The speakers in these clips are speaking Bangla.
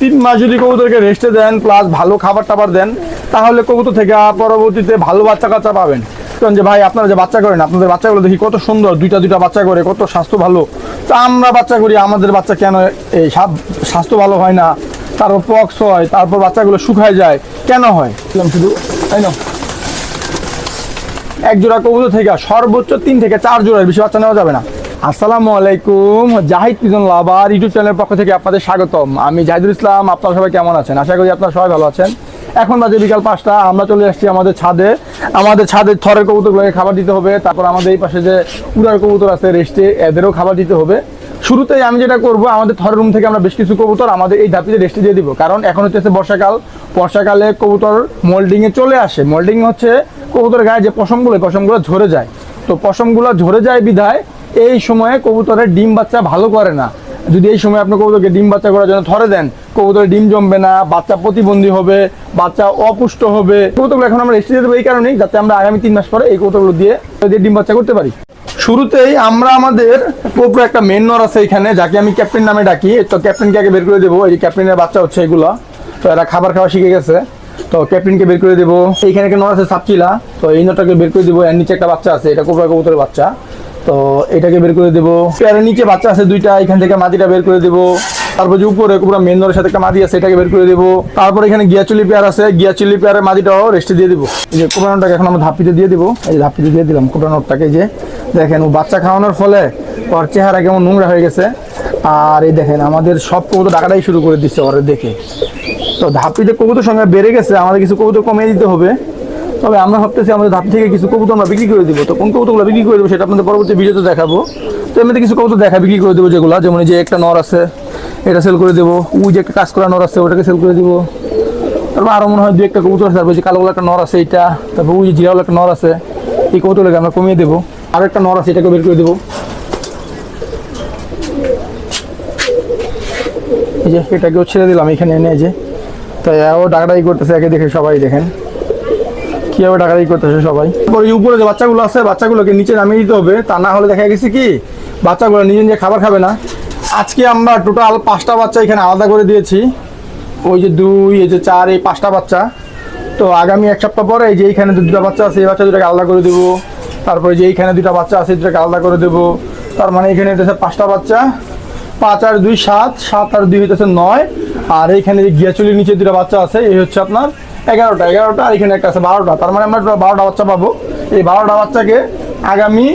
তিন মাস যদি কবুতরকে রেস্টে দেন প্লাস ভালো খাবার টাবার দেন তাহলে কবুতর থেকে পরবর্তীতে ভালো বাচ্চা কাচ্চা পাবেন। কারণ যে ভাই আপনারা যে বাচ্চা করেন আপনাদের বাচ্চাগুলো দেখি কত সুন্দর দুইটা দুইটা বাচ্চা করে কত স্বাস্থ্য ভালো। তা আমরা বাচ্চা করি আমাদের বাচ্চা কেন এই স্বাস্থ্য ভালো হয় না? তারপর পক্স হয় তারপর বাচ্চাগুলো শুকায় যায় কেন হয়? শুধু তাই না এক জোড়া কবুতর থেকে সর্বোচ্চ তিন থেকে চার জোড়ার বেশি বাচ্চা নেওয়া যাবে না। আসসালামু আলাইকুম, জাহিদ পিজন লাভার ইউটিউব চ্যানেলের পক্ষ থেকে আপনাদের স্বাগতম। আমি জাহিদুল ইসলাম, আপনারা সবাই কেমন আছেন? আশা করি আপনারা সবাই ভালো আছেন। এখন বাজে বিকাল পাঁচটা, আমরা চলে আসছি আমাদের ছাদে। আমাদের ছাদে থরের কবুতরগুলোকে খাবার দিতে হবে। তারপর আমাদের এই পাশে যে উড়ার কবুতর আছে, রেস্টে, এদেরও খাবার দিতে হবে। শুরুতেই আমি যেটা করব, আমাদের থরের রুম থেকে আমরা বেশ কিছু কবুতর আমাদের এই ধাপিতে রেস্টে দিয়ে দিব। কারণ এখন হচ্ছে বর্ষাকাল। বর্ষাকালে কবুতর মোল্ডিংয়ে চলে আসে। মোল্ডিং হচ্ছে কবুতরের গায়ে যে পশমগুলো পশমগুলো ঝরে যায়। তো পশমগুলো ঝরে যায় বিধায় এই সময়ে কবুতরের ডিম বাচ্চা ভালো করে না। যদি এই সময় আপনি কবুতরকে ডিম বাচ্চা করার জন্য ধরে দেন কবুতরের ডিম জমবে না, বাচ্চা প্রতিবন্ধী হবে, বাচ্চা অপুষ্ট হবে। কবুতরগুলো এখন আমরা রেস্টে দেবো এই কারণেই যাতে আমরা আগামী তিন মাস পরে এই কবুতরগুলো দিয়ে ডিম বাচ্চা করতে পারি। শুরুতেই আমরা আমাদের কোপরে একটা মেন নর আছে এখানে, যাকে আমি ক্যাপ্টেন নামে ডাকি। তো ক্যাপ্টেনকে আগে বের করে দেবো, এই ক্যাপ্টেনের বাচ্চা হচ্ছে এগুলো। তো এরা খাবার খাওয়া শিখে গেছে। তো ক্যাপ্টেনকে বের করে দেবো। এইখানে একটা নর আছে সাপচিলা। তো এই নটাকে বের করে দেবো, এর নিচে একটা বাচ্চা আছে, এটা কোপরা কবুতরের বাচ্চা। তো এটাকে বের করে দেবো। এর নিচে বাচ্চা আছে দুইটা, এখান থেকে মাটিটা বের করে দেবো। তারপর যে উপরে পুরো মেন নরের সাথে একটা মাদি আছে, এটাকে বের করে দেবো। তারপর এখানে গিয়াচুলি পেয়ার আছে গিয়াচুলি পেয়ারের মাদিটাও রেস্টে দিয়ে দেবো। এই যে কোবরানোটাকে এখন আমরা ধাপিতে দিয়ে দেবো। এই যে ধাপিতে দিয়ে দিলাম কোবরানোটাকে যে। দেখেন ও বাচ্চা খাওয়ানোর ফলে ওর চেহারা কেমন নোংরা হয়ে গেছে। আর এই দেখেন, আমাদের সব কবুতর ডাকাটাই শুরু করে দিচ্ছে ওরে দেখে। তো ধাপিতে কবুতর সংখ্যা বেড়ে গেছে, আমাদের কিছু কবুতর কমিয়ে দিতে হবে। তবে আমরা ভাবতেছি আমাদের ধাপ থেকে কিছু কবুতর আমরা বিক্রি করে দিব। তো কোন কবুতরগুলো বিক্রি করে দেবো সেটা আপনাদের পরবর্তী ভিডিওতে দেখাবো। তো এমনিতে কিছু কবুতর দেখা বিক্রি করে দেবো যেগুলো, যেমন যে একটা নর আছে, এটা সেল করে দেবো। ওই যে একটা কাজ করা নর আছে, ওটাকে সেল করে দেবো। তারপর আরও মনে হয় দু একটা কবুতর আছে, তারপর যে কালো বলে একটা নর আছে এইটা, তারপর ওই যে জিরাওয়ালা একটা নর আছে, এই কবুতরটাকে আমরা কমিয়ে দেবো। আর একটা নর আছে এটাকে বের করে দেবো। এই যে এটাকেও ছেড়ে দিলাম এখানে এনে যে। তো ও ডাকাডাকি করতেছে, একে দেখে সবাই দেখেন। কীভাবে ডাকাডাকি করতেছে সবাই? এই উপরে যে বাচ্চাগুলো আছে, বাচ্চাগুলোকে নিচে নামিয়ে দিতে হবে। তা না হলে দেখা গেছে কি, বাচ্চাগুলো নিজে নিজে খাবার খাবে না। আজকে আমরা টোটাল পাঁচটা বাচ্চা এখানে আলাদা করে দিয়েছি। ওই যে দুই, এই যে চার, এই পাঁচটা বাচ্চা। তো আগামী এক সপ্তাহ পরে এই যে এইখানে দুটো বাচ্চা আছে, এই বাচ্চা দুটাকে আলাদা করে দেবো। তারপরে যে এইখানে দুটা বাচ্চা আছে, দুটাকে আলাদা করে দেবো। তার মানে এখানে হইতেছে পাঁচটা বাচ্চা। পাঁচ আর দুই সাত সাত আর দুই হইতেছে নয়। আর এইখানে যে গিয়াচুলির নিচে দুটো বাচ্চা আছে, এই হচ্ছে আপনার এগারোটা এগারোটা আর এখানে একটা আছে বারোটা। তার মানে আমরা বারোটা বাচ্চা পাবো। এই বারোটা বাচ্চাকে আগামী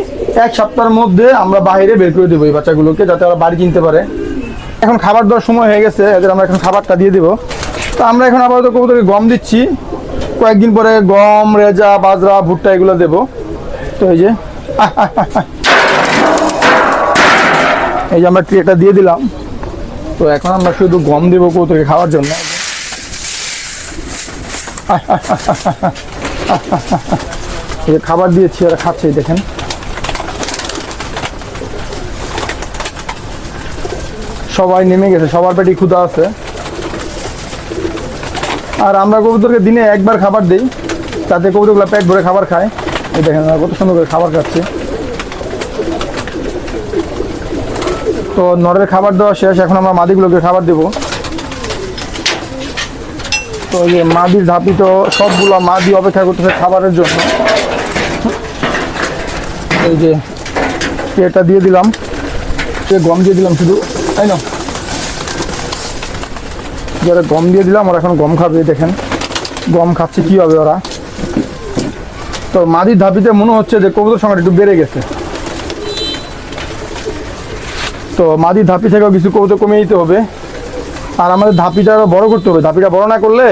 এক সপ্তাহের মধ্যে আমরা বাইরে বের করে দেবো এই বাচ্চাগুলোকে, যাতে ওরা বাড়ি কিনতে পারে। এখন খাবার দেওয়ার সময় হয়ে গেছে, এদের আমরা এখন খাবারটা দিয়ে দেবো। তো আমরা এখন আপাতত কবুতরকে গম দিচ্ছি। কয়েকদিন পরে গম, রেজা, বাজরা, ভুট্টা এগুলো দেবো। তো এই যে এই যে আমরা ট্রেটা দিয়ে দিলাম। তো এখন আমরা শুধু গম দেবো কৌতুকে খাওয়ার জন্য। এই খাবার দিয়েছি, ওরা খাচ্ছে দেখেন। সবাই নেমে গেছে, সবার পেটে ক্ষুধা আছে। আর আমরা কবুতরকে দিনে একবার খাবার দিই, যাতে কবুতরগুলো পেট ভরে খাবার খায়। এই দেখেন কত সুন্দর করে খাবার খাচ্ছি। তো নরের খাবার দেওয়া শেষ, এখন আমরা মাদিগুলোকে খাবার দেব। তো এই মাদির ধাপি তো সবগুলো মাদি অপেক্ষা করতেছে খাবারের জন্য। এই যে এটা দিয়ে দিলাম। গম দিয়ে দিলাম শুধু, তাই না? যারা গম দিয়ে দিলাম, ওরা এখন গম খাবে দেখেন। গম খাচ্ছে কি হবে ওরা? তো মাদির ধাপিতে মনে হচ্ছে যে কবুতর সংখ্যাটা একটু বেড়ে গেছে। তো মাদি ধাপি থেকেও কিছু কবুতর কমিয়ে দিতে হবে। আর আমাদের ধাপিটা আরও বড় করতে হবে। ধাপিটা বড় না করলে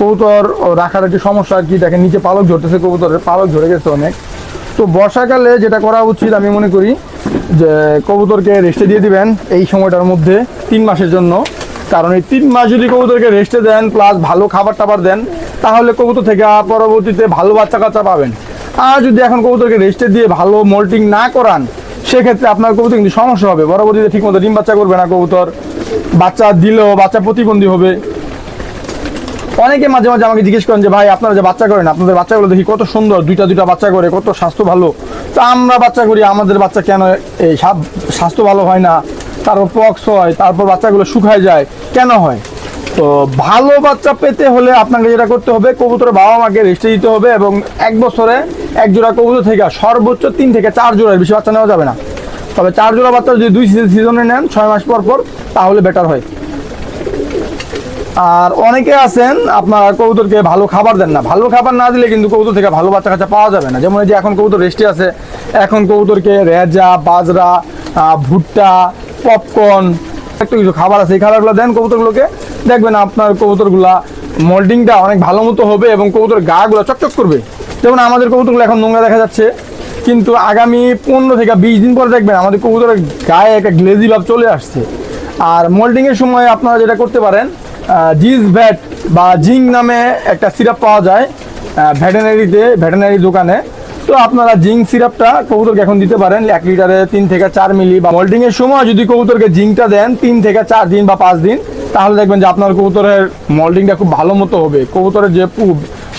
কবুতর রাখার একটি সমস্যা আর কি। দেখেন নিচে পালক ঝরতেছে, কবুতরের পালক ঝরে গেছে অনেক। তো বর্ষাকালে যেটা করা উচিত আমি মনে করি যে কবুতরকে রেস্টে দিয়ে দিবেন এই সময়টার মধ্যে তিন মাসের জন্য। কারণ এই তিন মাস যদি কবুতরকে রেস্টে দেন প্লাস ভালো খাবার টাবার দেন, তাহলে কবুতর থেকে পরবর্তীতে ভালো বাচ্চা কাচ্চা পাবেন। আর যদি এখন কবুতরকে রেস্টে দিয়ে ভালো মোল্টিং না করান, সেক্ষেত্রে আপনার কবুতর কিন্তু সমস্যা হবে। পরবর্তীতে ঠিকমতো ডিম বাচ্চা করবে না কবুতর। বাচ্চা দিলেও বাচ্চা প্রতিবন্ধী হবে। অনেকে মাঝে মাঝে আমাকে জিজ্ঞেস করেন যে, ভাই, আপনারা যে বাচ্চা করেন, আপনাদের বাচ্চাগুলো দেখি কত সুন্দর, দুইটা দুইটা বাচ্চা করে, কত স্বাস্থ্য ভালো। তা আমরা বাচ্চা করি, আমাদের বাচ্চা কেন এই স্বাস্থ্য ভালো হয় না? তারপর পক্স হয়, তারপর বাচ্চাগুলো শুকায় যায়, কেন হয়? তো ভালো বাচ্চা পেতে হলে আপনাকে যেটা করতে হবে, কবুতরের বাবা মাকে রেস্টে দিতে হবে এবং এক বছরে এক জোড়া কবুতর থেকে সর্বোচ্চ তিন থেকে চার জোড়ার বেশি বাচ্চা নেওয়া যাবে না। তবে চার জোড়া বাচ্চা যদি দুই সিজনে নেন, ছয় মাস পর পর, তাহলে বেটার হয়। আর অনেকে আছেন, আপনার কবুতরকে ভালো খাবার দেন না। ভালো খাবার না দিলে কিন্তু কবুতর থেকে ভালো বাচ্চা কাচ্চা পাওয়া যাবে না। যেমন এই যে এখন কবুতর রেস্টে আছে, এখন কবুতরকে রেজা, বাজরা ভুট্টা পপকর্ন একটু কিছু খাবার আছে, এই খাবারগুলো দেন কবুতরগুলোকে। দেখবেন আপনার কবুতরগুলা মোল্ডিংটা অনেক ভালো মতো হবে এবং কবুতর গাগুলো চকচক করবে। যেমন আমাদের কবুতরগুলো এখন নোংরা দেখা যাচ্ছে। কিন্তু আগামী পনেরো থেকে বিশ দিন পরে দেখবেন আমাদের কবুতরের গায়ে একটা গ্লেজি ভাব চলে আসছে। আর মোল্ডিং এর সময় আপনারা যেটা করতে পারেন জিজ ভ্যাট বা জিঙ্ক নামে একটা সিরাপ পাওয়া যায় ভেটেনারিতে, ভেটেনারি দোকানে। তো আপনারা জিঙ্ক সিরাপটা কবুতরকে এখন দিতে পারেন, এক লিটারে তিন থেকে চার মিলি বা মোল্ডিং এর সময় যদি কবুতরকে জিঙ্কটা দেন তিন থেকে চার দিন বা পাঁচ দিন, তাহলে দেখবেন যে আপনার কবুতরের মোল্ডিংটা খুব ভালো মতো হবে। কবুতরের যে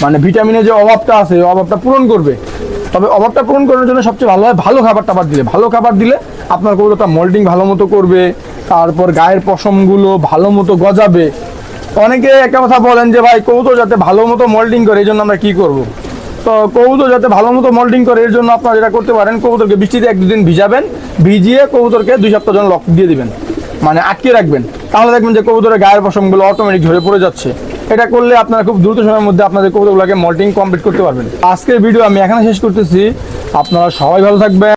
মানে ভিটামিনের যে অভাবটা আছে, অভাবটা পূরণ করবে। তবে অভাবটা পূরণ করার জন্য সবচেয়ে ভালো হয় ভালো খাবার টাবার দিলে। ভালো খাবার দিলে আপনার কবুতরটা মোল্ডিং ভালো মতো করবে, তারপর গায়ের পশমগুলো ভালো মতো গজাবে। অনেকে একটা কথা বলেন যে, ভাই কবুতর যাতে ভালো মতো মোল্ডিং করে এই জন্য আমরা কি করব? তো কবুতর যাতে ভালো মতো মোল্ডিং করে, এর জন্য আপনারা যেটা করতে পারেন কবুতরকে বৃষ্টিতে এক দুদিন ভিজাবেন, ভিজিয়ে কবুতরকে দুই সপ্তাহ জন্য লক দিয়ে দিবেন। মানে আটকে রাখবেন। তাহলে দেখবেন যে কবুতরের গায়ের পশমগুলো অটোমেটিক ঝরে পড়ে যাচ্ছে। এটা করলে আপনারা খুব দ্রুত সময়ের মধ্যে আপনাদের কবিতাগুলোকে মল্টিং কমপ্লিট করতে পারবেন। আজকের ভিডিও আমি এখানে শেষ করতেছি। আপনারা সবাই ভালো থাকবেন।